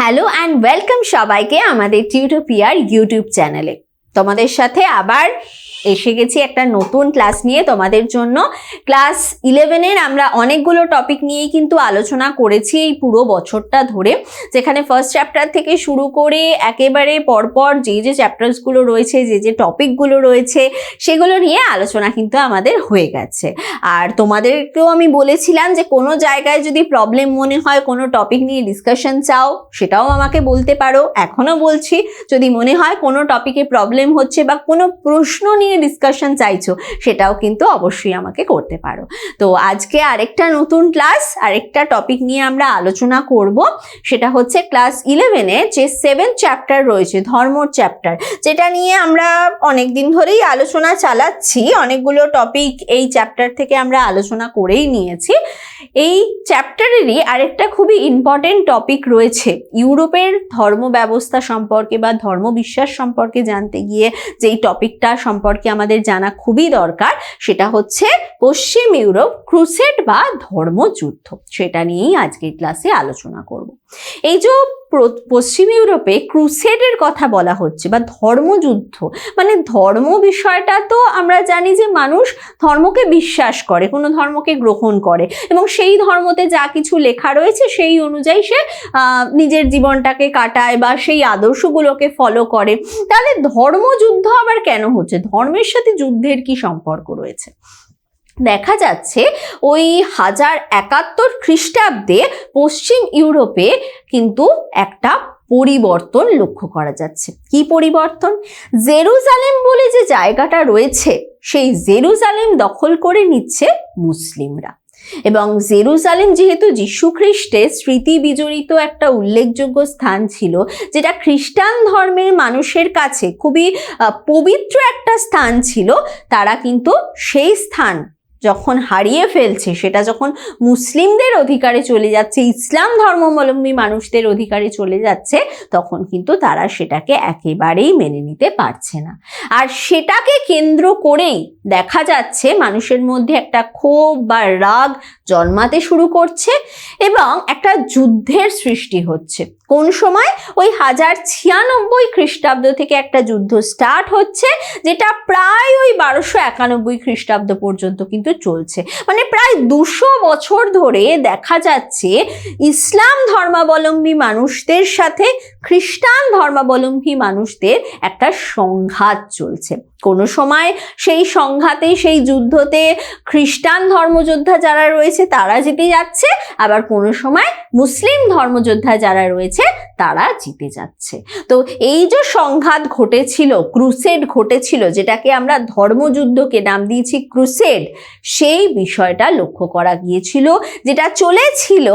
Hello and welcome সবাইকে আমাদের টিউটোপিয়ার YouTube চ্যানেলে তোমাদের সাথে আবার এসে গেছি একটা নতুন ক্লাস নিয়ে তোমাদের জন্য। ক্লাস ইলেভেনের আমরা অনেকগুলো টপিক নিয়েই কিন্তু আলোচনা করেছি এই পুরো বছরটা ধরে। যেখানে ফার্স্ট চ্যাপ্টার থেকে শুরু করে একেবারে পরপর যে যে চ্যাপ্টার্সগুলো রয়েছে, যে যে টপিকগুলো রয়েছে, সেগুলো নিয়ে আলোচনা কিন্তু আমাদের হয়ে গেছে। আর তোমাদেরকেও আমি বলেছিলাম যে কোনো জায়গায় যদি প্রবলেম মনে হয়, কোনো টপিক নিয়ে ডিসকাশন চাও, সেটাও আমাকে বলতে পারো। এখনও বলছি, যদি মনে হয় কোনো টপিকে প্রবলেম হচ্ছে বা কোনো প্রশ্ন নিয়ে ডিসকাশন চাইছো, সেটাও কিন্তু অবশ্যই আমাকে করতে পারো। তো আজকে আরেকটা নতুন ক্লাস আরেকটা টপিক নিয়ে আমরা আলোচনা করব, সেটা হচ্ছে ক্লাস ইলেভেনে যে সেভেন চ্যাপ্টার রয়েছে, ধর্মর চ্যাপ্টার যেটা নিয়ে আমরা অনেক দিন ধরেই আলোচনা চালাচ্ছি, অনেকগুলো টপিক এই চ্যাপ্টার থেকে আমরা আলোচনা করেই নিয়েছি। এই চ্যাপ্টারেরই আরেকটা খুবই ইম্পর্টেন্ট টপিক রয়েছে। ইউরোপের ধর্ম ব্যবস্থা সম্পর্কে বা ধর্ম বিশ্বাস সম্পর্কে জানতে গিয়ে যেই টপিকটা সম্পর্কে আমাদের জানা খুবই দরকার, সেটা হচ্ছে পশ্চিম ইউরোপ, ক্রুসেড বা ধর্মযুদ্ধ। সেটা নিয়েই আজকের ক্লাসে আলোচনা করব। এই যে পশ্চিম ইউরোপে ক্রুসেডের কথা বলা হচ্ছে বা ধর্মযুদ্ধ মানে ধর্ম বিষয়টা তো আমরা জানি যে মানুষ ধর্মকে বিশ্বাস করে, কোনো ধর্মকে গ্রহণ করে এবং সেই ধর্মতে যা কিছু লেখা রয়েছে সেই অনুযায়ী সে নিজের জীবনটাকে কাটায় বা সেই আদর্শগুলোকে ফলো করে। তাহলে ধর্মযুদ্ধ আবার কেন হচ্ছে? ধর্মের সাথে যুদ্ধের কি সম্পর্ক রয়েছে? দেখা যাচ্ছে ওই হাজার একাত্তর খ্রিস্টাব্দে পশ্চিম ইউরোপে কিন্তু একটা পরিবর্তন লক্ষ্য করা যাচ্ছে। কি পরিবর্তন? জেরুজালেম বলে যে জায়গাটা রয়েছে, সেই জেরুজালেম দখল করে নিচ্ছে মুসলিমরা। এবং জেরুজালেম যেহেতু যীশু খ্রিস্টের স্মৃতি বিজড়িত একটা উল্লেখযোগ্য স্থান ছিল, যেটা খ্রিস্টান ধর্মের মানুষের কাছে খুবই পবিত্র একটা স্থান ছিল, তারা কিন্তু সেই স্থান যখন হারিয়ে ফেলছে, সেটা যখন মুসলিমদের অধিকারে চলে যাচ্ছে, ইসলাম ধর্মাবলম্বী মানুষদের অধিকারে চলে যাচ্ছে, তখন কিন্তু তারা সেটাকে একেবারেই মেনে নিতে পারছে না। আর সেটাকে কেন্দ্র করেই দেখা যাচ্ছে মানুষের মধ্যে একটা ক্ষোভ বা রাগ জন্মাতে শুরু করছে এবং একটা যুদ্ধের সৃষ্টি হচ্ছে। কোন সময়? ওই হাজার ছিয়ানব্বই খ্রিস্টাব্দ থেকে একটা যুদ্ধ স্টার্ট হচ্ছে, যেটা প্রায় ওই বারোশো একানব্বই খ্রিস্টাব্দ পর্যন্ত কিন্তু চলছে। মানে প্রায় দুশো বছর ধরে দেখা যাচ্ছে, ইসলাম ধর্মাবলম্বী মানুষদের সাথে খ্রিস্টান ধর্মাবলম্বী মানুষদের একটা সংঘাত চলছে। কোনো সময় সেই সংঘাতে, সেই যুদ্ধতে খ্রিস্টান ধর্মযোদ্ধা যারা রয়েছে তারা জিতে যাচ্ছে, আবার কোনো সময় মুসলিম ধর্মযোদ্ধা যারা রয়েছে তারা জিতে যাচ্ছে। তো এই যে সংঘাত ঘটেছিল, ক্রুসেড ঘটেছিল, যেটাকে আমরা ধর্মযুদ্ধকে নাম দিয়েছি ক্রুসেড, সেই বিষয়টা লক্ষ্য করা গিয়েছিল, যেটা চলেছিল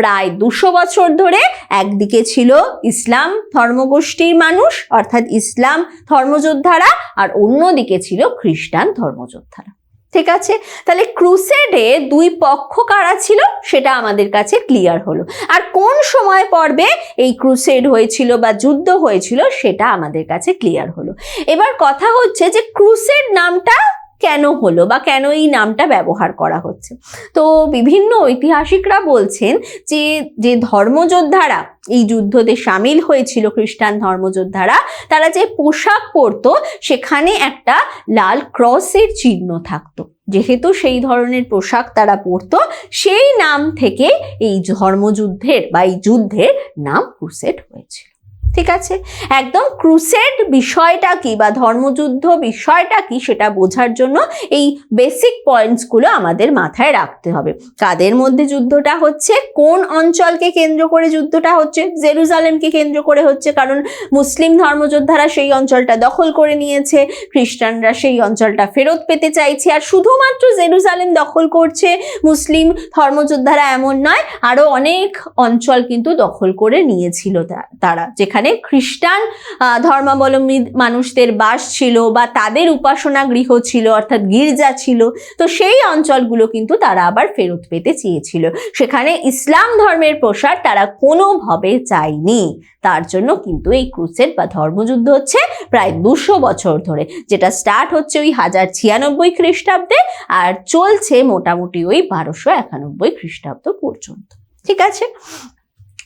প্রায় দুশো বছর ধরে। একদিকে ছিল ইসলাম ধর্মগোষ্ঠীর মানুষ, অর্থাৎ ইসলাম ধর্মযোদ্ধারা, আর অন্যদিকে ছিল খ্রিস্টান ধর্মযোদ্ধারা। ঠিক আছে? তাহলে ক্রুসেডে দুই পক্ষ কারা ছিল? সেটা আমাদের কাছে ক্লিয়ার হলো। আর কোন সময় পর্বে এই ক্রুসেড হয়েছিল বা যুদ্ধ হয়েছিল, সেটা আমাদের কাছে ক্লিয়ার হলো। এবার কথা হচ্ছে যে ক্রুসেড নামটা কেন হলো বা কেন এই নামটা ব্যবহার করা হচ্ছে? তো বিভিন্ন ঐতিহাসিকরা বলছেন যে যে ধর্মযোদ্ধারা, এই যুদ্ধতে সামিল হয়েছিল খ্রিস্টান ধর্মযোদ্ধারা, তারা যে পোশাক পরতো, সেখানে একটা লাল ক্রসের চিহ্ন থাকতো। যেহেতু সেই ধরনের পোশাক তারা পরতো, সেই নাম থেকে এই ধর্মযুদ্ধের বা এই যুদ্ধের নাম ক্রুসেড হয়েছিল। ঠিক আছে? একদম ক্রুসেড বিষয়টা কি বা ধর্মযুদ্ধ বিষয়টা কি সেটা বোঝার জন্য এই বেসিক পয়েন্টসগুলো আমাদের মাথায় রাখতে হবে। কাদের মধ্যে যুদ্ধটা হচ্ছে? কোন অঞ্চলকে কেন্দ্র করে যুদ্ধটা হচ্ছে? জেরুজালেমকে কেন্দ্র করে হচ্ছে, কারণ মুসলিম ধর্মযোদ্ধারা সেই অঞ্চলটা দখল করে নিয়েছে, খ্রিস্টানরা সেই অঞ্চলটা ফেরত পেতে চাইছে, আর শুধুমাত্র জেরুজালেম দখল করছে, মুসলিম ধর্মযোদ্ধারা এমন নয় আরও অনেক অঞ্চল কিন্তু দখল করে নিয়েছিল তারা, যেখানে খ্রিস্টান আহ, ধর্মাবলম্বী মানুষদের বাস ছিল বা তাদের উপাসনা গৃহ ছিল অর্থাৎ গির্জা ছিল তো সেই অঞ্চলগুলো কিন্তু তারা আবার ফেরত পেতে চেয়েছিল। সেখানে ইসলাম ধর্মের প্রসার তারা কোনোভাবে চায়নি। তার জন্য কিন্তু এই ক্রুসেড বা ধর্মযুদ্ধ হচ্ছে প্রায় দুশো বছর ধরে যেটা স্টার্ট হচ্ছে ওই হাজার ছিয়ানব্বই খ্রিস্টাব্দে আর চলছে মোটামুটি ওই বারোশো একানব্বই খ্রিস্টাব্দ পর্যন্ত। ঠিক আছে?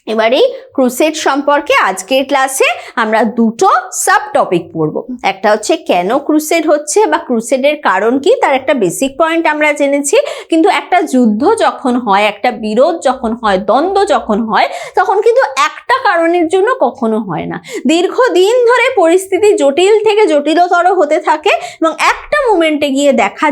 এবারে ক্রুসেড সম্পর্কে আজকের ক্লাসে আমরা দুটো সাব টপিক পড়ব। একটা হচ্ছে কেন ক্রুসেড হচ্ছে বা ক্রুসেডের কারণ কি, তার একটা বেসিক পয়েন্ট আমরা জেনেছি। কিন্তু একটা যুদ্ধ যখন হয়, একটা বিরোধ যখন হয়, দ্বন্দ্ব যখন হয়, তখন কিন্তু একটা কারণের জন্য কখনো হয় না। দীর্ঘদিন ধরে পরিস্থিতি জটিল থেকে জটিলতর হতে থাকে এবং একটা মোমেন্টে গিয়ে দেখা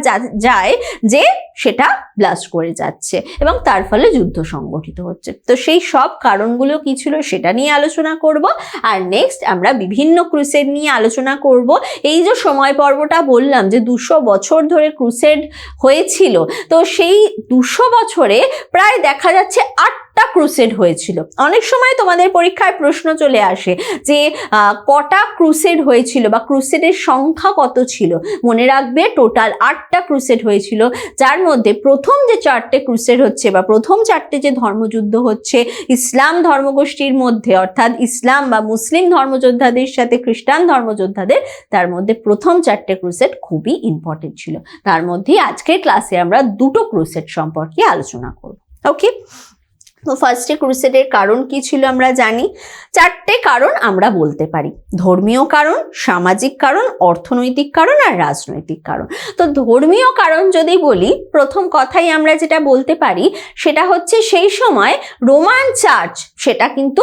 যায় যে সেটা ব্লাস্ট করে যাচ্ছে এবং তার ফলে যুদ্ধ সংগঠিত হচ্ছে। তো সেই সব কারণগুলো কি ছিল সেটা নিয়ে আলোচনা করব। আর নেক্সট আমরা বিভিন্ন ক্রুসেড নিয়ে আলোচনা করব। এই যে সময় পর্বটা বললাম যে দুশো বছর ধরে ক্রুসেড হয়েছিল, তো সেই দুশো বছরে প্রায় দেখা যাচ্ছে আটটা ক্রুসেড হয়েছিল? অনেক সময় তোমাদের পরীক্ষায় প্রশ্ন চলে আসে যে কটা ক্রুসেড হয়েছিল বা ক্রুসেডের সংখ্যা কত ছিল? মনে রাখবে টোটাল আটটা ক্রুসেড হয়েছিল, যার মধ্যে প্রথম যে চারটে ক্রুসেড হচ্ছে বা প্রথম চারটে যে ধর্মযুদ্ধ হচ্ছে, ইসলাম ধর্মগোষ্ঠীর মধ্যে, অর্থাৎ ইসলাম বা মুসলিম ধর্মযোদ্ধাদের সাথে খ্রিস্টান ধর্মযোদ্ধাদের, তার মধ্যে প্রথম চারটে ক্রুসেড খুবই ইম্পর্টেন্ট ছিল। তার মধ্যেই আজকের ক্লাসে আমরা দুটো ক্রুসেড সম্পর্কে আলোচনা করব। ওকে তো ফার্স্টে ক্রুসেডের কারণ কি ছিল আমরা জানি। চারটে কারণ আমরা বলতে পারি। ধর্মীয় কারণ, সামাজিক কারণ, অর্থনৈতিক কারণ আর রাজনৈতিক কারণ। তো ধর্মীয় কারণ যদি বলি, প্রথম কথাই আমরা যেটা বলতে পারি, সেটা হচ্ছে সেই সময় রোমান চার্চ সেটা কিন্তু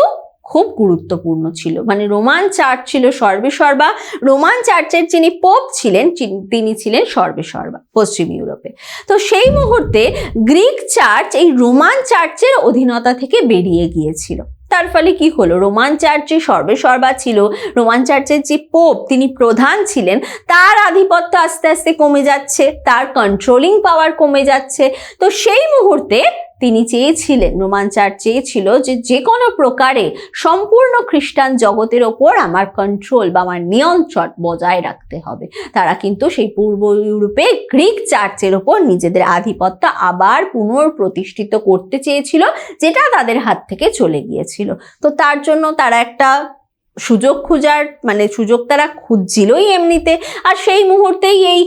খুব গুরুত্বপূর্ণ ছিল। মানে রোমান চার্চ ছিল সর্বেসর্বা রোমান চার্চের যিনি পোপ ছিলেন তিনি ছিলেন সর্বেসর্বা পশ্চিম ইউরোপে। তো সেই মুহূর্তে গ্রিক চার্চ এই রোমান চার্চের অধীনতা থেকে বেরিয়ে গিয়েছিল। তার ফলে কি হলো? রোমান চার্চে সর্বেসর্বা ছিল, রোমান চার্চের যে পোপ, তিনি প্রধান ছিলেন, তার আধিপত্য আস্তে আস্তে কমে যাচ্ছে, তার কন্ট্রোলিং পাওয়ার কমে যাচ্ছে। তো সেই মুহূর্তে তিনি চেয়েছিলেন রোমান চার্চ চেয়েছিল যে যে কোনো প্রকারে সম্পূর্ণ খ্রিস্টান জগতের ওপর আমার কন্ট্রোল বা আমার নিয়ন্ত্রণ বজায় রাখতে হবে। তারা কিন্তু সেই পূর্ব ইউরোপে গ্রিক চার্চের ওপর নিজেদের আধিপত্য আবার পুনঃপ্রতিষ্ঠিত করতে চেয়েছিল, যেটা তাদের হাত থেকে চলে গিয়েছিল। তো তার জন্য তারা একটা সুযোগ খুঁজার মানে সুযোগ তারা খুঁজছিলই এমনিতে। আর সেই মুহূর্তেই এই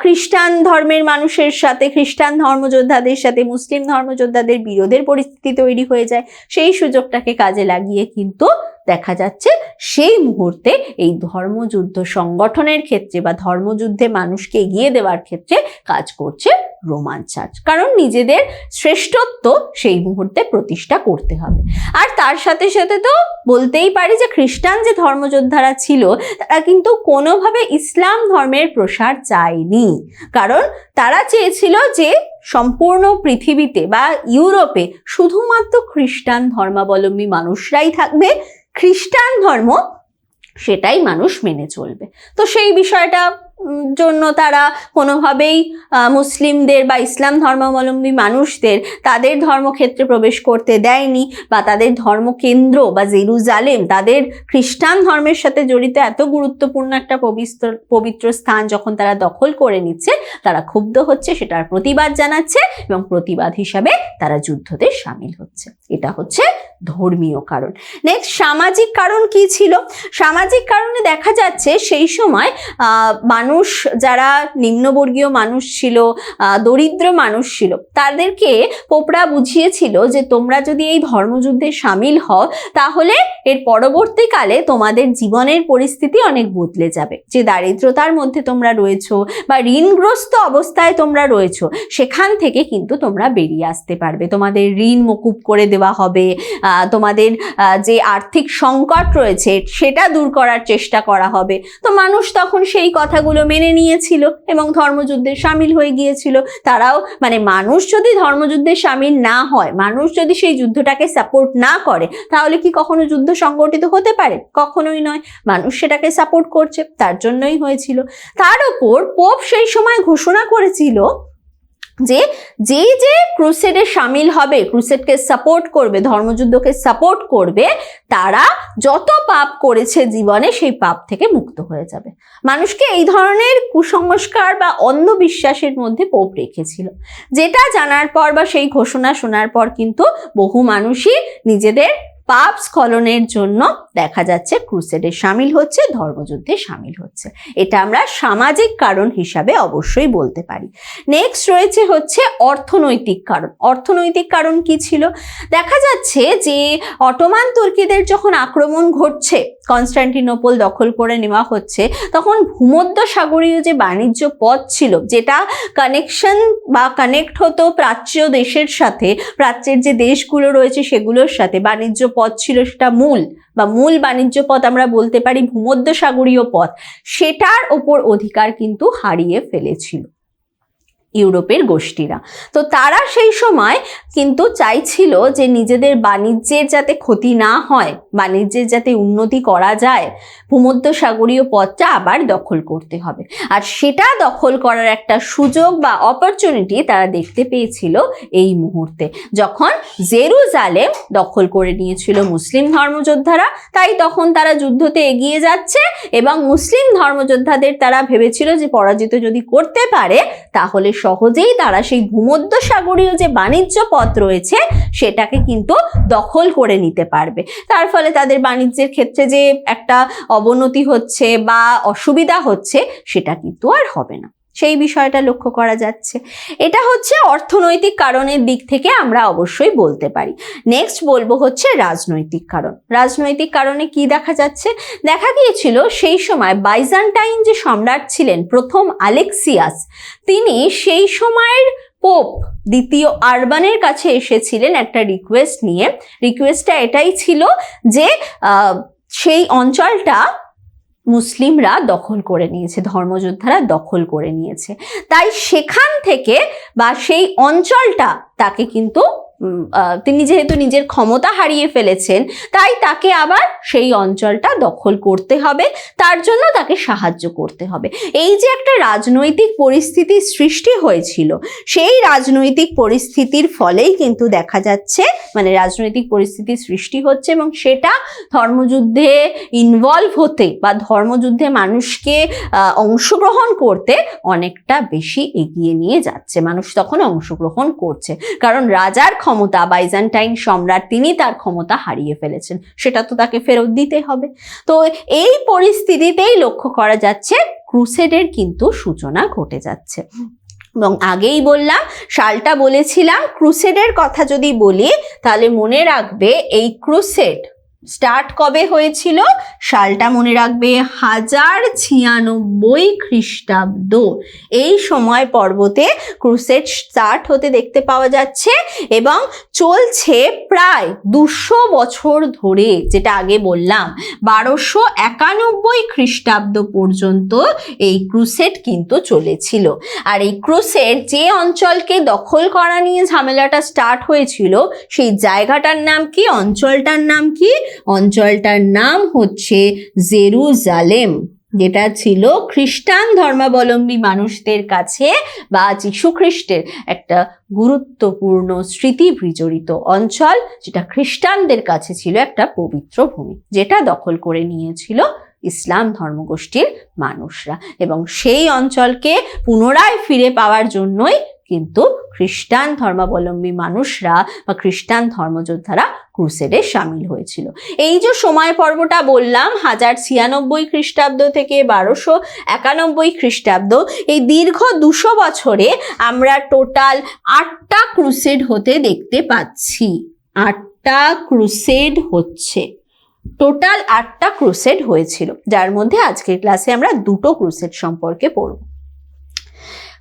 খ্রিস্টান ধর্মের মানুষের সাথে, খ্রিস্টান ধর্মযোদ্ধাদের সাথে, মুসলিম ধর্মযোদ্ধাদের বিরোধের পরিস্থিতি তৈরি হয়ে যায়। সেই সুযোগটাকে কাজে লাগিয়ে কিন্তু দেখা যাচ্ছে সেই মুহূর্তে এই ধর্মযুদ্ধ সংগঠনের ক্ষেত্রে বা ধর্মযুদ্ধে মানুষকে এগিয়ে দেওয়ার ক্ষেত্রে কাজ করছে রোমান চার্চ। কারণ নিজেদের শ্রেষ্ঠত্ব সেই মুহূর্তে প্রতিষ্ঠা করতে হবে। আর তার সাথে সাথে তো বলতেই পারি যে খ্রিস্টান যে ধর্মযোদ্ধারা ছিল, তারা কিন্তু কোনোভাবে ইসলাম ধর্মের প্রসার চায়নি। কারণ তারা চেয়েছিল যে সম্পূর্ণ পৃথিবীতে বা ইউরোপে শুধুমাত্র খ্রিস্টান ধর্মাবলম্বী মানুষরাই থাকবে খ্রিস্টান ধর্ম সেটাই মানুষ মেনে চলবে। তো সেই বিষয়টা জন্য তারা কোনোভাবেই মুসলিমদের বা ইসলাম ধর্মাবলম্বী মানুষদের তাদের ধর্মক্ষেত্রে প্রবেশ করতে দেয়নি বা তাদের ধর্মকেন্দ্র বা জেরুজালেম, তাদের খ্রিস্টান ধর্মের সাথে জড়িত এত গুরুত্বপূর্ণ একটা পবিত্র পবিত্র স্থান যখন তারা দখল করে নিচ্ছে, তারা ক্ষুব্ধ হচ্ছে, সেটার প্রতিবাদ জানাচ্ছে এবং প্রতিবাদ হিসাবে তারা যুদ্ধতে সামিল হচ্ছে। এটা হচ্ছে ধর্মীয় কারণ। নেক্সট সামাজিক কারণ কি ছিল? সামাজিক কারণে দেখা যাচ্ছে সেই সময় মানুষ যারা নিম্নবর্গীয় মানুষ ছিল দরিদ্র মানুষ ছিল, তাদেরকে পোপড়া বুঝিয়েছিল যে তোমরা যদি এই ধর্মযুদ্ধে সামিল হও, তাহলে এর পরবর্তীকালে তোমাদের জীবনের পরিস্থিতি অনেক বদলে যাবে। যে দারিদ্রতার মধ্যে তোমরা রয়েছো বা ঋণগ্রস্ত অবস্থায় তোমরা রয়েছো, সেখান থেকে কিন্তু তোমরা বেরিয়ে আসতে পারবে। তোমাদের ঋণ মকুব করে দেওয়া হবে তোমাদের যে আর্থিক সংকট রয়েছে, সেটা দূর করার চেষ্টা করা হবে। তো মানুষ তখন সেই কথাগুলো মেনে নিয়েছিল এবং ধর্মযুদ্ধে সামিল হয়ে গিয়েছিল। তারাও মানে মানুষ যদি ধর্মযুদ্ধে সামিল না হয়, মানুষ যদি সেই যুদ্ধটাকে সাপোর্ট না করে, তাহলে কি কখনো যুদ্ধ সংগঠিত হতে পারে? কখনোই নয়। মানুষ সেটাকে সাপোর্ট করছে, তার জন্যই হয়েছিল। তার ওপর পোপ সেই সময় ঘোষণা করেছিল যে যেই যে ক্রুসেডে সামিল হবে ক্রুসেডকে সাপোর্ট করবে, ধর্মযুদ্ধকে সাপোর্ট করবে, তারা যত পাপ করেছে জীবনে সেই পাপ থেকে মুক্ত হয়ে যাবে। মানুষকে এই ধরনের কুসংস্কার বা অন্ধবিশ্বাসের মধ্যে পোপ রেখেছিল। যেটা জানার পর বা সেই ঘোষণা শোনার পর কিন্তু বহু মানুষই নিজেদের পাপ স্খলনের জন্য দেখা যাচ্ছে ক্রুসেডে সামিল হচ্ছে, ধর্মযুদ্ধে সামিল হচ্ছে। এটা আমরা সামাজিক কারণ হিসাবে অবশ্যই বলতে পারি। নেক্সট রয়েছে হচ্ছে অর্থনৈতিক কারণ। অর্থনৈতিক কারণ কি ছিল? দেখা যাচ্ছে যে অটোমান তুর্কিদের যখন আক্রমণ ঘটছে কনস্টান্টিনোপল দখল করে নেওয়া হচ্ছে, তখন ভূমধ্য সাগরীয় যে বাণিজ্য পথ ছিল, যেটা কানেকশন বা কানেক্ট হতো প্রাচ্য দেশের সাথে, প্রাচ্যের যে দেশগুলো রয়েছে সেগুলোর সাথে, বাণিজ্য পথ ছিল সেটা মূল, বা মূল বাণিজ্য পথ আমরা বলতে পারি ভূমধ্য সাগরীয় পথ, সেটার ওপর অধিকার কিন্তু হারিয়ে ফেলেছিল। ইউরোপের গোষ্ঠীরা। তো তারা সেই সময় কিন্তু চাইছিল যে নিজেদের বাণিজ্যের যাতে ক্ষতি না হয়, বাণিজ্যের যাতে উন্নতি করা যায় ভূমধ্য সাগরীয় পথটা আবার দখল করতে হবে। আর সেটা দখল করার একটা সুযোগ বা অপরচুনিটি তারা দেখতে পেয়েছিল এই মুহূর্তে। যখন জেরুজালেম দখল করে নিয়েছিল মুসলিম ধর্মযোদ্ধারা, তাই তখন তারা যুদ্ধতে এগিয়ে যাচ্ছে এবং মুসলিম ধর্মযোদ্ধাদের তারা ভেবেছিল যে পরাজিত যদি করতে পারে, তাহলে সহজেই তারা সেই ভূমধ্য সাগরীয় যে বাণিজ্য পথ রয়েছে, সেটাকে কিন্তু দখল করে নিতে পারবে। তার ফলে তাদের বাণিজ্যের ক্ষেত্রে যে একটা অবনতি হচ্ছে বা অসুবিধা হচ্ছে, সেটা কিন্তু আর হবে না। সেই বিষয়টা লক্ষ্য করা যাচ্ছে। এটা হচ্ছে অর্থনৈতিক কারণের দিক থেকে আমরা অবশ্যই বলতে পারি। নেক্সট বলব হচ্ছে রাজনৈতিক কারণ। রাজনৈতিক কারণে কি দেখা যাচ্ছে? দেখা গিয়েছিল সেই সময় বাইজান্টাইন যে সম্রাট ছিলেন, প্রথম আলেক্সিয়াস, তিনি সেই সময়ের পোপ দ্বিতীয় আরবানের কাছে এসেছিলেন একটা রিকোয়েস্ট নিয়ে। রিকোয়েস্টটা এটাই ছিল যে সেই অঞ্চলটা মুসলিমরা দখল করে নিয়েছে, ধর্মযোদ্ধারা দখল করে নিয়েছে। তাই সেখান থেকে বা সেই অঞ্চলটা তাকে কিন্তু তিনি যেহেতু নিজের ক্ষমতা হারিয়ে ফেলেছেন, তাই তাকে আবার সেই অঞ্চলটা দখল করতে হবে, তার জন্য তাকে সাহায্য করতে হবে। এই যে একটা রাজনৈতিক পরিস্থিতির সৃষ্টি হয়েছিল, সেই রাজনৈতিক পরিস্থিতির ফলেই কিন্তু দেখা যাচ্ছে মানে রাজনৈতিক পরিস্থিতির সৃষ্টি হচ্ছে এবং সেটা ধর্মযুদ্ধে ইনভলভ হতে বা ধর্মযুদ্ধে মানুষকে অংশগ্রহণ করতে অনেকটা বেশি এগিয়ে নিয়ে যাচ্ছে। মানুষ তখন অংশগ্রহণ করছে। কারণ রাজার ক্ষমতা বাইজান্টাইন সম্রাট তিনি তার ক্ষমতা হারিয়ে ফেলেছেন। সেটা তো তাকে ফেরত দিতে হবে। তো এই পরিস্থিতিতেই লক্ষ্য করা যাচ্ছে, ক্রুসেডের কিন্তু সূচনা ঘটে যাচ্ছে। এবং আগেই বললাম, সালটা বলেছিলাম, ক্রুসেডের কথা যদি বলি, তাহলে মনে রাখবে এই ক্রুসেড স্টার্ট কবে হয়েছিল? সালটা মনে রাখবে হাজার ছিয়ানব্বই খ্রিস্টাব্দ। এই সময় পর্বতে ক্রুসেড স্টার্ট হতে দেখতে পাওয়া যাচ্ছে এবং চলছে প্রায় দুশো বছর ধরে, যেটা আগে বললাম। বারোশো একানব্বই খ্রিস্টাব্দ পর্যন্ত এই ক্রুসেড কিন্তু চলেছিল। আর এই ক্রুসেড যে অঞ্চলকে দখল করা নিয়ে ঝামেলাটা স্টার্ট হয়েছিল, সেই জায়গাটার নাম কি? অঞ্চলটার নাম কি? অঞ্চলটার নাম হচ্ছে জেরুজালেম, যেটা ছিল খ্রিস্টান ধর্মাবলম্বী মানুষদের কাছে বা খ্রিস্টের একটা গুরুত্বপূর্ণ স্মৃতি বিজড়িত অঞ্চল, যেটা খ্রিস্টানদের কাছে ছিল একটা পবিত্র ভূমি, যেটা দখল করে নিয়েছিল ইসলাম ধর্মগোষ্ঠীর মানুষরা। এবং সেই অঞ্চলকে পুনরায় ফিরে পাওয়ার জন্যই কিন্তু খ্রিস্টান ধর্মাবলম্বী মানুষরা বা খ্রিস্টান ধর্মযোদ্ধারা ক্রুসেডে সামিল হয়েছিল। এই যে সময় পর্বটা বললাম, হাজার ছিয়ানব্বই খ্রিস্টাব্দ থেকে বারোশো একানব্বই খ্রিস্টাব্দ, এই দীর্ঘ দুশো বছরে আমরা টোটাল আটটা ক্রুসেড হতে দেখতে পাচ্ছি। আটটা ক্রুসেড হচ্ছে। টোটাল আটটা ক্রুসেড হয়েছিল। যার মধ্যে আজকের ক্লাসে আমরা দুটো ক্রুসেড সম্পর্কে পড়ব।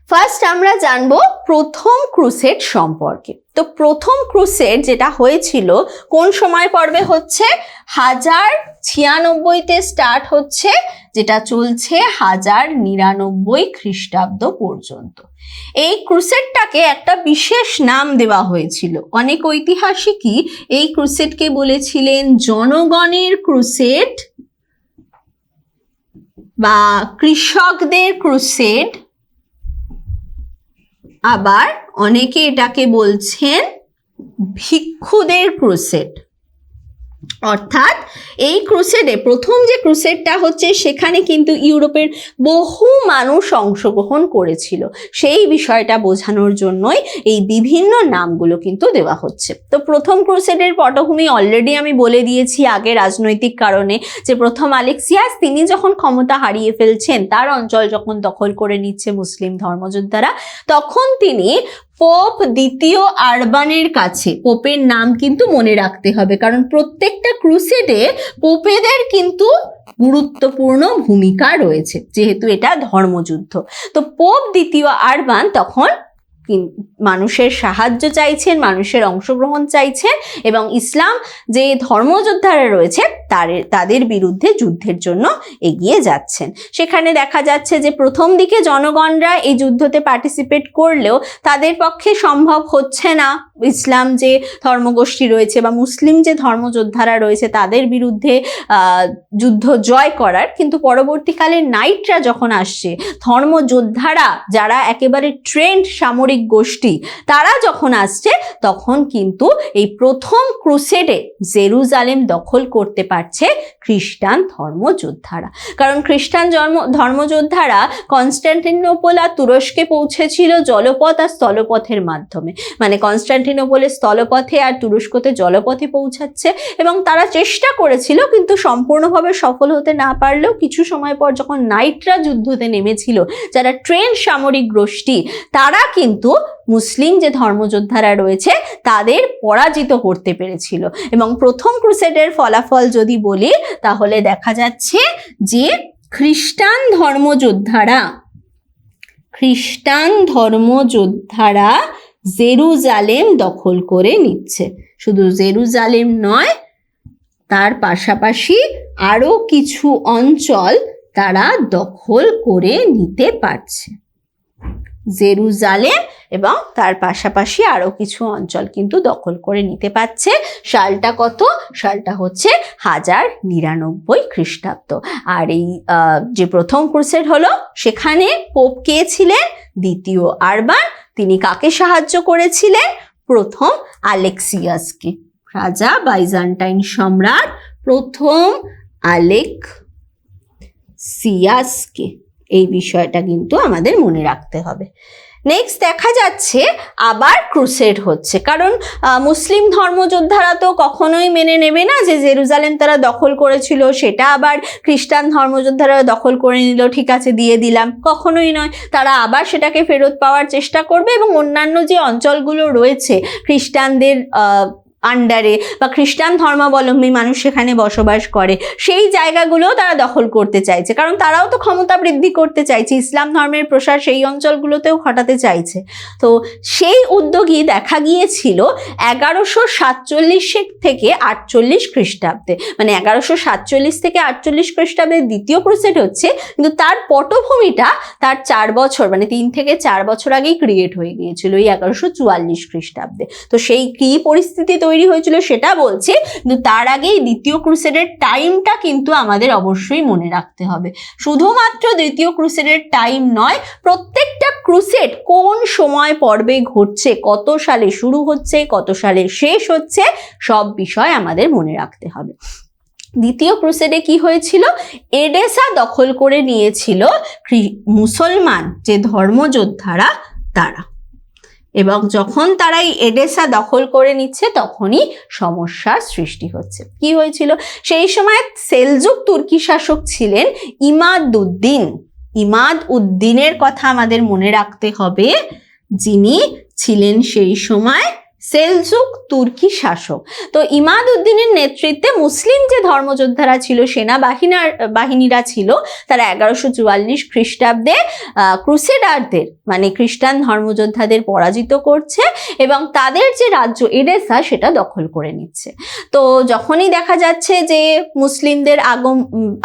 ফার্স্ট আমরা জানব প্রথম ক্রুসেড সম্পর্কে। তো প্রথম ক্রুসেড যেটা হয়েছিল, কোন সময় পর্বে হচ্ছে? হাজার ছিয়ানব্বইতে স্টার্ট হচ্ছে, যেটা চলছে হাজার নিরানব্বই খ্রিস্টাব্দ পর্যন্ত। এই ক্রুসেডটাকে একটা বিশেষ নাম দেওয়া হয়েছিল। অনেক ঐতিহাসিকই এই ক্রুসেডকে বলেছিলেন জনগণের ক্রুসেড বা কৃষকদের ক্রুসেড। আবার অনেকে এটাকে বলছেন ভিক্ষুদের ক্রুসেড অর্থাৎ এই ক্রুসেডে প্রথম যে ক্রুসেডটা হচ্ছে, সেখানে কিন্তু ইউরোপের বহু মানুষ অংশগ্রহণ করেছিল। সেই বিষয়টা বোঝানোর জন্যই এই বিভিন্ন নামগুলো কিন্তু দেওয়া হচ্ছে। তো প্রথম ক্রুসেডের পটভূমি অলরেডি আমি বলে দিয়েছি আগে রাজনৈতিক কারণে যে প্রথম আলেক্সিয়াস, তিনি যখন ক্ষমতা হারিয়ে ফেলছেন, তার অঞ্চল যখন দখল করে নিচ্ছে মুসলিম ধর্মযোদ্ধারা, তখন তিনি পোপ দ্বিতীয় আরবানের কাছে। পোপের নাম কিন্তু মনে রাখতে হবে, কারণ প্রত্যেকটা ক্রুসেডে পোপেদের কিন্তু গুরুত্বপূর্ণ ভূমিকা রয়েছে, যেহেতু এটা ধর্মযুদ্ধ। তো পোপ দ্বিতীয় আরবান তখন মানুষের সাহায্য চাইছেন, মানুষের অংশগ্রহণ চাইছেন এবং ইসলাম যে ধর্মযোদ্ধারা রয়েছে তাদের বিরুদ্ধে যুদ্ধের জন্য এগিয়ে যাচ্ছেন। সেখানে দেখা যাচ্ছে যে প্রথম দিকে জনগণরা এই যুদ্ধতে পার্টিসিপেট করলেও তাদের পক্ষে সম্ভব হচ্ছে না ইসলাম যে ধর্মগোষ্ঠী রয়েছে বা মুসলিম যে ধর্মযোদ্ধারা রয়েছে তাদের বিরুদ্ধে যুদ্ধ জয় করার। কিন্তু পরবর্তীকালে নাইটরা যখন আসছে, ধর্মযোদ্ধারা যারা একেবারে ট্রেন্ড সামরিক গোষ্ঠী। তারা যখন আসছে, তখন কিন্তু এই প্রথম ক্রুসেডে জেরুজালেম দখল করতে পারছে খ্রিস্টান ধর্মযোদ্ধারা। কারণ খ্রিস্টান জন্ম, ধর্মযোদ্ধারা কনস্ট্যান্টিনোপল আর তুরস্কে পৌঁছেছিল জলপথ আর স্থলপথের মাধ্যমে। মানে কনস্ট্যান্টিনোপলের স্থলপথে আর তুরস্কতে জলপথে পৌঁছাচ্ছে এবং তারা চেষ্টা করেছিল কিন্তু সম্পূর্ণভাবে সফল হতে না পারলেও কিছু সময় পর যখন নাইটরা যুদ্ধতে নেমেছিল, যারা ট্রেন সামরিক গোষ্ঠী, তারা কিন্তু মুসলিম যে ধর্মযোদ্ধারা রয়েছে, তাদের পরাজিত করতে পেরেছিল। এবং প্রথম ক্রুসেডের ফলাফল যদি বলি, তাহলে দেখা যাচ্ছে যে খ্রিস্টান ধর্মযোদ্ধারা খ্রিস্টান ধর্মযোদ্ধারা জেরুজালেম দখল করে নিচ্ছে। শুধু জেরুজালেম নয়, তার পাশাপাশি আরও কিছু অঞ্চল তারা দখল করে নিতে পারছে। জেরুজালেম এবং তার পাশাপাশি আরও কিছু অঞ্চল কিন্তু দখল করে নিতে পারছে। সালটা কত? সালটা হচ্ছে হাজার নিরানব্বই খ্রিস্টাব্দ। আর এই যে প্রথম ক্রুসেড হলো, সেখানে পোপ কে ছিলেন? দ্বিতীয় আরবান। তিনি কাকে সাহায্য করেছিলেন? প্রথম আলেক্সিয়াসকে। রাজা বাইজান্টাইন সম্রাট প্রথম আলেক সিয়াসকে এই বিষয়টা কিন্তু আমাদের মনে রাখতে হবে। নেক্সট দেখা যাচ্ছে আবার ক্রুসেড হচ্ছে। কারণ মুসলিম ধর্মযোদ্ধারা তো কখনোই মেনে নেবে না যে জেরুজালেম তারা দখল করেছিল, সেটা আবার খ্রিস্টান ধর্মযোদ্ধারা দখল করে নিল, ঠিক আছে, দিয়ে দিলাম। কখনোই নয়, তারা আবার সেটাকে ফেরত পাওয়ার চেষ্টা করবে এবং অন্যান্য যে অঞ্চলগুলো রয়েছে, খ্রিস্টানদের আন্ডারে বা খ্রিস্টান ধর্মাবলম্বী মানুষ সেখানে বসবাস করে, সেই জায়গাগুলোও তারা দখল করতে চাইছে। কারণ তারাও তো ক্ষমতা বৃদ্ধি করতে চাইছে, ইসলাম ধর্মের প্রসার সেই অঞ্চলগুলোতেও ঘটাতে চাইছে। তো সেই উদ্যোগই দেখা গিয়েছিল এগারোশো সাতচল্লিশ থেকে আটচল্লিশ খ্রিস্টাব্দে। মানে এগারোশো সাতচল্লিশ থেকে আটচল্লিশ খ্রিস্টাব্দে দ্বিতীয় ক্রুসেড হচ্ছে, কিন্তু তার পটভূমিটা তার চার বছর মানে তিন থেকে চার বছর আগেই ক্রিয়েট হয়ে গিয়েছিল, এই এগারোশো চুয়াল্লিশ খ্রিস্টাব্দে। তো সেই কি পরিস্থিতি তৈরি হয়েছিল সেটা বলছে, কিন্তু তার আগেই দ্বিতীয় ক্রুসেডের টাইমটা কিন্তু আমাদের অবশ্যই মনে রাখতে হবে। শুধুমাত্র দ্বিতীয় ক্রুসেডের টাইম নয়, প্রত্যেকটা ক্রুসেড কোন সময় পর্বে ঘটছে, কত সালে শুরু হচ্ছে, কত সালে শেষ হচ্ছে, সব বিষয় আমাদের মনে রাখতে হবে। দ্বিতীয় ক্রুসেডে কি হয়েছিল? এডেসা দখল করে নিয়েছিল মুসলমান যে ধর্মযোদ্ধারা, তারা। এবং যখন তারা এই এডেসা দখল করে নিচ্ছে, তখনই সমস্যার সৃষ্টি হচ্ছে। কি হয়েছিল? সেই সময় সেলজুক তুর্কি শাসক ছিলেন ইমাদউদ্দিন। ইমাদ উদ্দিনের কথা আমাদের মনে রাখতে হবে, যিনি ছিলেন সেই সময় সেলজুক তুর্কি শাসক। তো ইমাদ উদ্দিনের নেতৃত্বে মুসলিম যে ধর্মযোদ্ধারা ছিল, সেনাবাহিনার, বাহিনীরা ছিল, তারা এগারোশো চুয়াল্লিশ খ্রিস্টাব্দে ক্রুসেডারদের মানে খ্রিস্টান ধর্মযোদ্ধাদের পরাজিত করছে এবং তাদের যে রাজ্য এডেসা, সেটা দখল করে নিচ্ছে। তো যখনই দেখা যাচ্ছে যে মুসলিমদের আগম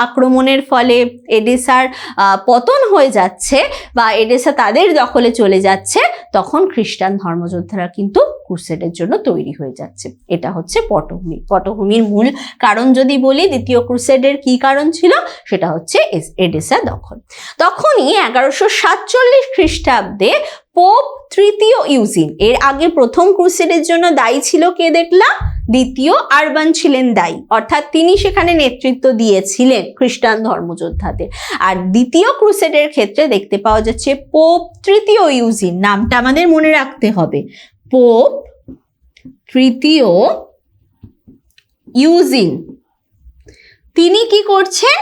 আক্রমণের ফলে এডেসার পতন হয়ে যাচ্ছে বা এডেসা তাদের দখলে চলে যাচ্ছে, তখন খ্রিস্টান ধর্মযোদ্ধারা কিন্তু ক্রুসেডের জন্য তৈরি হয়ে যাচ্ছে। এটা হচ্ছে পটভূমি। পটভূমির মূল কারণ যদি বলি, দ্বিতীয় ক্রুসেডের কি কারণ ছিল? সেটা হচ্ছে এডেসা দখল। তখনই এগারোশো সাতচল্লিশ খ্রিস্টাব্দে পোপ তৃতীয় ইউজিন, এর আগে প্রথম ক্রুসেডের জন্য দায়ী ছিল কে দেখলাম? দ্বিতীয় আরবান ছিলেন দায়ী। অর্থাৎ তিনি সেখানে নেতৃত্ব দিয়েছিলেন খ্রিস্টান ধর্মযোদ্ধাদের। আর দ্বিতীয় ক্রুসেডের ক্ষেত্রে দেখতে পাওয়া যাচ্ছে পোপ তৃতীয় ইউজিন, নামটা আমাদের মনে রাখতে হবে। পোপ তৃতীয় ইউজিন তিনি কি করছেন?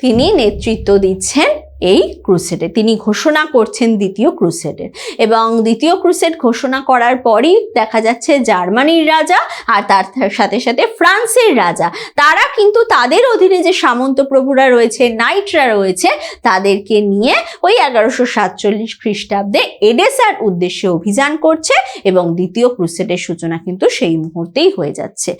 তিনি নেতৃত্ব দিচ্ছেন এই ক্রুসেডে। তিনি ঘোষণা করছেন দ্বিতীয় ক্রুসেডের এবং দ্বিতীয় ক্রুসেড ঘোষণা করার পরই দেখা যাচ্ছে জার্মানির রাজা আর তার সাথে সাথে ফ্রান্সের রাজা। তারা কিন্তু তাদের অধীনে যে সামন্ত প্রভুরা রয়েছে, নাইটরা রয়েছে, তাদেরকে নিয়ে ওই এগারোশো সাতচল্লিশ খ্রিস্টাব্দে এডেসার উদ্দেশ্যে অভিযান করছে এবং দ্বিতীয় ক্রুসেডের সূচনা কিন্তু সেই মুহূর্তেই হয়ে যাচ্ছে।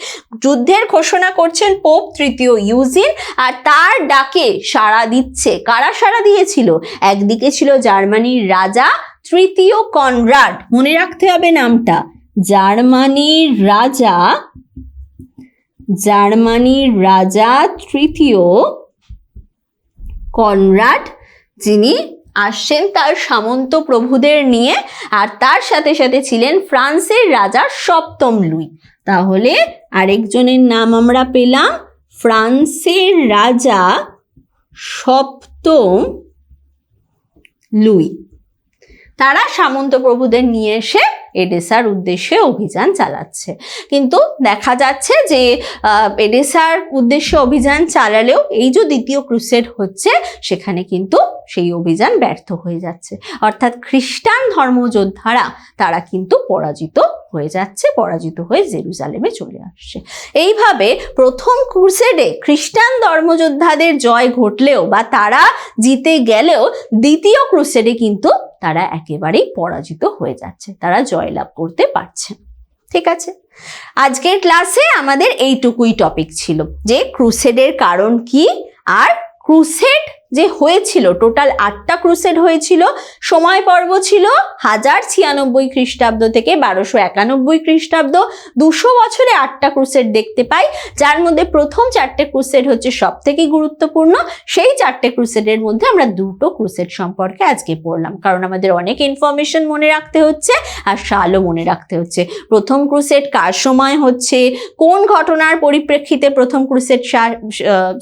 যুদ্ধের ঘোষণা করছেন পোপ তৃতীয় ইউজিন আর তার ডাকে সাড়া দিচ্ছে। কারা সাড়া দিয়েছিল। একদিকে ছিল জার্মানির রাজা, তৃতীয় কনরাড। মনে রাখতে হবে নামটা। জার্মানির রাজা জার্মানির রাজা, তৃতীয় কনরাড, যিনি আসছেন তার সামন্ত প্রভুদের নিয়ে আর তার সাথে সাথে ছিলেন ফ্রান্সের রাজা সপ্তম লুই। তাহলে আরেকজনের নাম আমরা পেলাম। ফ্রান্সের রাজা সপ্তম লুই। তারা সামন্ত প্রভুদের নিয়ে এসে এডেসার উদ্দেশ্যে অভিযান চালাচ্ছে। কিন্তু দেখা যাচ্ছে যে এডেসার উদ্দেশ্যে অভিযান চালালেও এই যে দ্বিতীয় ক্রুসেড হচ্ছে, সেখানে কিন্তু সেই অভিযান ব্যর্থ হয়ে যাচ্ছে। অর্থাৎ খ্রিস্টান ধর্মযোদ্ধারা, তারা কিন্তু পরাজিত হয়ে যাচ্ছে, পরাজিত হয়ে জেরুজালেমে চলে আসছে। এইভাবে প্রথম ক্রুসেডে খ্রিস্টান ধর্মযোদ্ধাদের জয় ঘটলেও বা তারা জিতে গেলেও দ্বিতীয় ক্রুসেডে কিন্তু তারা একেবারেই পরাজিত হয়ে যাচ্ছে, তারা জয়লাভ করতে পারছে ঠিক আছে? আজকের ক্লাসে আমাদের এইটুকুই টপিক ছিল, যে ক্রুসেডের কারণ কি আর ক্রুসেড যে হয়েছিল টোটাল আটটা ক্রুসেড হয়েছিল, সময় পর্ব ছিল হাজার ছিয়ানব্বই খ্রিস্টাব্দ থেকে বারোশো একানব্বই খ্রিস্টাব্দ। দুশো বছরে আটটা ক্রুসেড দেখতে পাই, যার মধ্যে প্রথম চারটে ক্রুসেড হচ্ছে সব থেকে গুরুত্বপূর্ণ। সেই চারটে ক্রুসেডের মধ্যে আমরা দুটো ক্রুসেড সম্পর্কে আজকে পড়লাম, কারণ আমাদের অনেক ইনফরমেশন মনে রাখতে হচ্ছে আর সালও মনে রাখতে হচ্ছে। প্রথম ক্রুসেড কার সময় হচ্ছে? কোন ঘটনার পরিপ্রেক্ষিতে প্রথম ক্রুসেড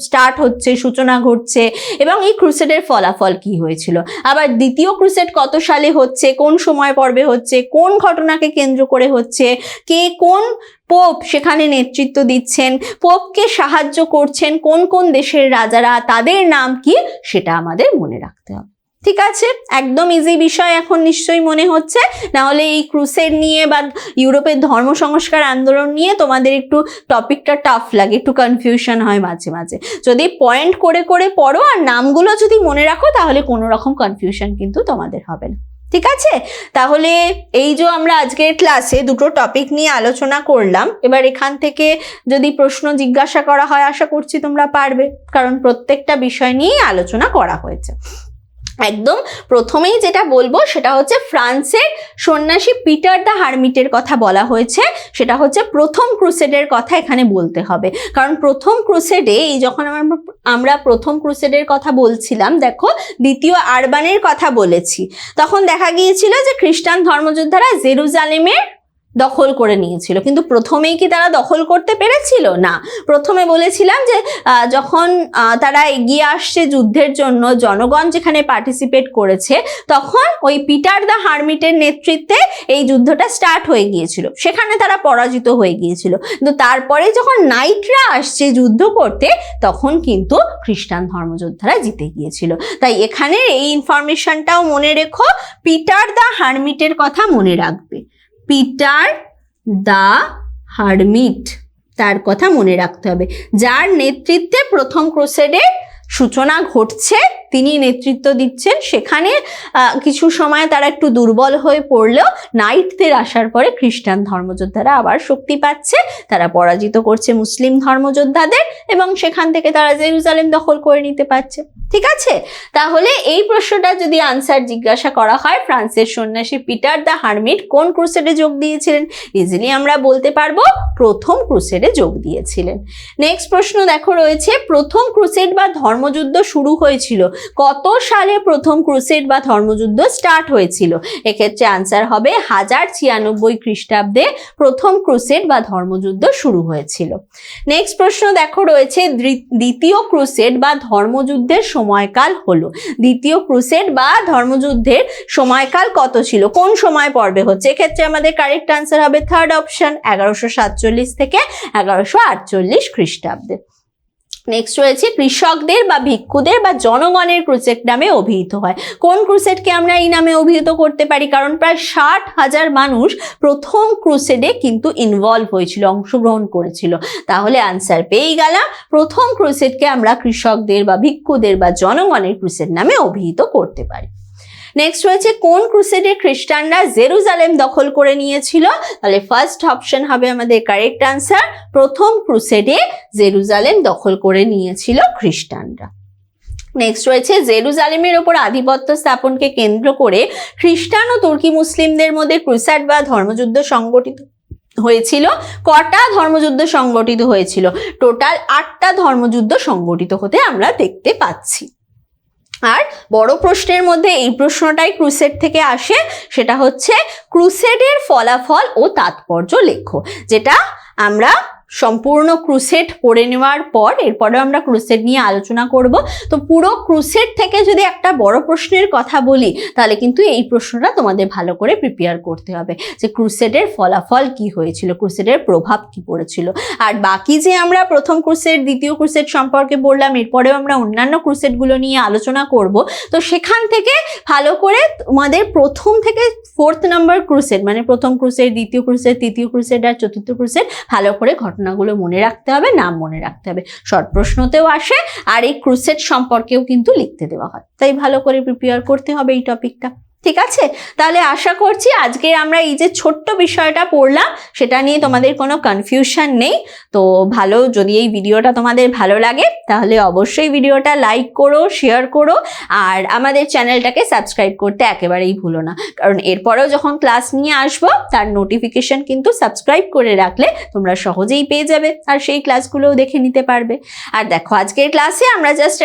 স্টার্ট হচ্ছে? সূচনা ঘটছে? এবং এই ক্রুসেডের ফলাফল কি হয়েছিল? আবার দ্বিতীয় ক্রুসেড কত সালে হচ্ছে? কোন সময় পর্বে হচ্ছে? কোন ঘটনাকে কেন্দ্র করে হচ্ছে? কে কোন পোপ সেখানে নেতৃত্ব দিচ্ছেন? পোপকে সাহায্য করছেন? কোন কোন দেশের রাজারা? তাদের নাম কি? সেটা আমাদের মনে রাখতে হবে। ঠিক আছে? একদম ইজি বিষয় এখন নিশ্চয়ই মনে হচ্ছে। না হলে এই ক্রুসের নিয়ে বা ইউরোপের ধর্ম সংস্কার আন্দোলন নিয়ে তোমাদের একটু টপিকটা টাফ লাগে, একটু কনফিউশন হয় মাঝে মাঝে। যদি পয়েন্ট করে করে পড়ো আর নামগুলো যদি মনে রাখো, তাহলে কোনো রকম কনফিউশন কিন্তু তোমাদের হবে না। ঠিক আছে? তাহলে এই যে আমরা আজকের ক্লাসে দুটো টপিক নিয়ে আলোচনা করলাম, এবার এখান থেকে যদি প্রশ্ন জিজ্ঞাসা করা হয়, আশা করছি তোমরা পারবে। কারণ প্রত্যেকটা বিষয় নিয়েই আলোচনা করা হয়েছে। একদম প্রথমেই যেটা বলব সেটা হচ্ছে ফ্রান্সের সন্ন্যাসী পিটার দ্য হারমিটের কথা বলা হয়েছে। সেটা হচ্ছে প্রথম ক্রুসেডের কথা এখানে বলতে হবে। কারণ প্রথম ক্রুসেডে এই যখন আমরা আমরা প্রথম ক্রুসেডের কথা বলছিলাম, দেখো দ্বিতীয় আরবানের কথা বলেছি। তখন দেখা গিয়েছিল যে খ্রিস্টান ধর্মযোদ্ধারা জেরুজালেমের দখল করে নিয়েছিল। কিন্তু প্রথমেই কি তারা দখল করতে পেরেছিল? না। প্রথমে বলেছিলাম যে যখন তারা এগিয়ে আসছে যুদ্ধের জন্য, জনগণ যেখানে পার্টিসিপেট করেছে, তখন ওই পিটার দ্য হারমিটের নেতৃত্বে এই যুদ্ধটা স্টার্ট হয়ে গিয়েছিল। সেখানে তারা পরাজিত হয়ে গিয়েছিল। কিন্তু তারপরে যখন নাইটরা আসছে যুদ্ধ করতে, তখন কিন্তু খ্রিস্টান ধর্মযোদ্ধারা জিতে গিয়েছিল। তাই এখানে এই ইনফরমেশনটাও মনে রেখো, পিটার দ্য হারমিটের কথা মনে রাখবে। Peter the hermit. তার কথা মনে রাখতে হবে। যার নেতৃত্বে প্রথম ক্রোসেডের সূচনা ঘটছে তিনি নেতৃত্ব দিচ্ছেন, সেখানে কিছু সময় তারা একটু দুর্বল হয়ে পড়লেও নাইটদের আসার পরে খ্রিস্টান ধর্মযোদ্ধারা আবার শক্তি পাচ্ছে। তারা পরাজিত করছে মুসলিম ধর্মযোদ্ধাদের এবং সেখান থেকে তারা জেরুজালেম দখল করে নিতে পারছে। ঠিক আছে? তাহলে এই প্রশ্নটা যদি আনসার জিজ্ঞাসা করা হয়, ফ্রান্সের সন্ন্যাসী পিটার দ্য হারমিট কোন ক্রুসেডে যোগ দিয়েছিলেন? ইজিলি আমরা বলতে পারব, প্রথম ক্রুসেডে যোগ দিয়েছিলেন। নেক্সট প্রশ্ন দেখো রয়েছে, প্রথম ক্রুসেড বা ধর্মযুদ্ধ শুরু হয়েছিল কত সালে প্রথম ক্রুসেড বা ধর্মযুদ্ধ স্টার্ট হয়েছিল? এক্ষেত্রে আনসার হবে হাজার ছিয়ানব্বই খ্রিস্টাব্দে প্রথম ক্রুসেড বা ধর্মযুদ্ধ শুরু হয়েছিল। নেক্সট প্রশ্ন দেখো, রয়েছে দ্বিতীয় ক্রুসেড বা ধর্মযুদ্ধের সময়কাল হলো। দ্বিতীয় ক্রুসেড বা ধর্মযুদ্ধের সময়কাল কত ছিল? কোন সময় পর্বে হচ্ছে এক্ষেত্রে আমাদের কারেক্ট আনসার হবে থার্ড অপশন এগারোশো সাতচল্লিশ থেকে এগারোশো আটচল্লিশ খ্রিস্টাব্দে। নেক্সট রয়েছে, কৃষকদের বা ভিক্ষুদের বা জনগণের ক্রুসেট নামে অভিহিত হয়। কোন ক্রুসেটকে আমরা এই নামে অভিহিত করতে পারি? কারণ প্রায় ষাট হাজার মানুষ প্রথম ক্রুসেডে কিন্তু ইনভলভ হয়েছিল, অংশগ্রহণ করেছিল। তাহলে আনসার পেয়েই গেলাম, প্রথম ক্রুসেটকে আমরা কৃষকদের বা ভিক্ষুদের বা জনগণের ক্রুসেট নামে অভিহিত করতে পারি। নেক্সট রয়েছে, কোন ক্রুসেডে খ্রিস্টানরা জেরুজালেম দখল করে নিয়েছিল? তাহলে ফার্স্ট অপশন হবে আমাদের কারেক্ট আনসার প্রথম ক্রুসেডে জেরুজালেম দখল করে নিয়েছিল খ্রিস্টানরা। নেক্সট রয়েছে, জেরুজালেমের ওপর আধিপত্য স্থাপনকে কেন্দ্র করে খ্রিস্টান ও তুর্কি মুসলিমদের মধ্যে ক্রুসাড বা ধর্মযুদ্ধ সংগঠিত হয়েছিল। কটা ধর্মযুদ্ধ সংগঠিত হয়েছিল? টোটাল আটটা ধর্মযুদ্ধ সংগঠিত হতে আমরা দেখতে পাচ্ছি। আর বড় প্রশ্নের মধ্যে এই প্রশ্নটাই ক্রুসেড থেকে আসে, সেটা হচ্ছে ক্রুসেডের ফলাফল ও তাৎপর্য লেখো, যেটা আমরা সম্পূর্ণ ক্রুসেট পড়ে নেওয়ার পর এরপরে আমরা ক্রুসেট নিয়ে আলোচনা করব। তো পুরো ক্রুসেট থেকে যদি একটা বড় প্রশ্নের কথা বলি, তাহলে কিন্তু এই প্রশ্নটা তোমাদের ভালো করে প্রিপেয়ার করতে হবে যে ক্রুসেটের ফলাফল কি হয়েছিল ক্রুসেটের প্রভাব কি পড়েছিল। আর বাকি যে আমরা প্রথম ক্রুসেট দ্বিতীয় ক্রুসেট সম্পর্কে বললাম, এরপরেও আমরা অন্যান্য ক্রুসেটগুলো নিয়ে আলোচনা করব। তো সেখান থেকে ভালো করে তোমাদের প্রথম থেকে ফোর্থ নাম্বার ক্রুসেট মানে প্রথম ক্রুসেট দ্বিতীয় ক্রুসেট তৃতীয় ক্রুসেট আর চতুর্থ ক্রুসেট ভালো করে ঘটনাগুলো মনে রাখতে হবে, নাম মনে রাখতে হবে। শর্ট প্রশ্নতেও আসে, আর এই ক্রুসেট সম্পর্কেও কিন্তু লিখতে দেওয়া হয়। তাই ভালো করে প্রিপেয়ার করতে হবে এই টপিকটা ঠিক আছে? তাহলে আশা করছি আজকে আমরা এই যে ছোট্ট বিষয়টা পড়লাম, সেটা নিয়ে তোমাদের কোনো কনফিউশন নেই। তো ভালো, যদি এই ভিডিওটা তোমাদের ভালো লাগে, তাহলে অবশ্যই ভিডিওটা লাইক করো শেয়ার করো, আর আমাদের চ্যানেলটাকে সাবস্ক্রাইব করতে একেবারেই ভুলো না। কারণ এরপরেও যখন ক্লাস নিয়ে আসব, তার নোটিফিকেশন কিন্তু সাবস্ক্রাইব করে রাখলে তোমরা সহজেই পেয়ে যাবে, আর সেই ক্লাসগুলোও দেখে নিতে পারবে। আর দেখো, আজকের ক্লাসে আমরা জাস্ট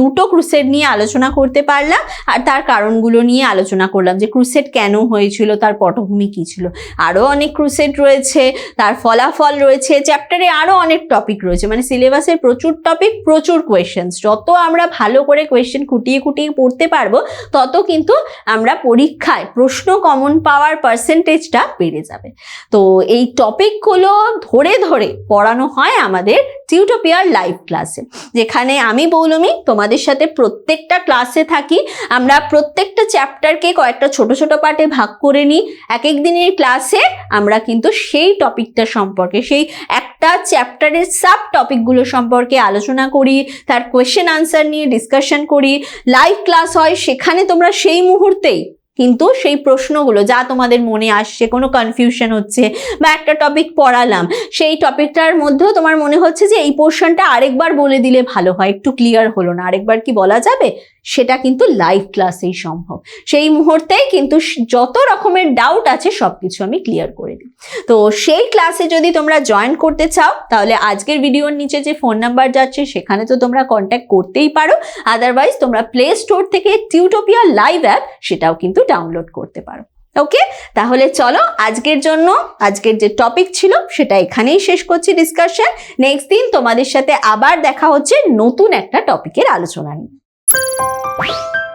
দুটো ক্রুসেড নিয়ে আলোচনা করতে পারলাম, আর তার কারণগুলো নিয়ে আলোচনা করলাম যে ক্রুসেড কেন হয়েছিল, তার পটভূমি কী ছিল। আরও অনেক ক্রুসেড রয়েছে, তার ফলাফল রয়েছে চ্যাপ্টারে আরও অনেক টপিক রয়েছে। মানে সিলেবাসের প্রচুর টপিক প্রচুর কোয়েশ্চেন্স যত আমরা ভালো করে কোয়েশ্চেন খুঁটিয়ে খুঁটিয়ে পড়তে পারব, তত কিন্তু আমরা পরীক্ষায় প্রশ্ন কমন পাওয়ার পার্সেন্টেজটা বেড়ে যাবে। তো এই টপিকগুলো ধরে ধরে পড়ানো হয় আমাদের টিউটোপিয়ার লাইভ ক্লাসে যেখানে আমি বৌলমি তোমাদের সাথে প্রত্যেকটা ক্লাসে থাকি। আমরা প্রত্যেকটা চ্যাপ্টারকে কয়েকটা ছোট ছোট পার্টে ভাগ করে নিই। এক এক দিনের ক্লাসে আমরা কিন্তু সেই টপিকটা সম্পর্কে, সেই একটা চ্যাপ্টারের সাব টপিকগুলো সম্পর্কে আলোচনা করি, তার কোয়েশ্চেন আনসার নিয়ে ডিসকাশন করি। লাইভ ক্লাস হয়, সেখানে তোমরা সেই মুহূর্তেই কিন্তু সেই প্রশ্নগুলো যা তোমাদের মনে আসছে, কোনো কনফিউশন হচ্ছে বা একটা টপিক পড়ালাম, সেই টপিকটার মধ্যেও তোমার মনে হচ্ছে যে এই পোর্শনটা আরেকবার বলে দিলে ভালো হয়। একটু ক্লিয়ার হলো না। আরেকবার কি বলা যাবে? সেটা কিন্তু লাইভ ক্লাসেই সম্ভব। সেই মুহূর্তেই কিন্তু যত রকমের ডাউট আছে সব কিছু আমি ক্লিয়ার করে দিই। তো সেই ক্লাসে যদি তোমরা জয়েন করতে চাও, তাহলে আজকের ভিডিওর নিচে যে ফোন নাম্বার যাচ্ছে, সেখানে তো তোমরা কন্ট্যাক্ট করতেই পারো। আদারওয়াইজ তোমরা প্লে স্টোর থেকে টিউটোপিয়া লাইভ অ্যাপ সেটাও কিন্তু ডাউনলোড করতে পারো। ওকে তাহলে চলো আজকের জন্য, আজকের যে টপিক ছিল, সেটা এখানেই শেষ করছি ডিসকাশন নেক্সট দিন তোমাদের সাথে আবার দেখা হচ্ছে নতুন একটা টপিকের আলোচনা নিয়ে। you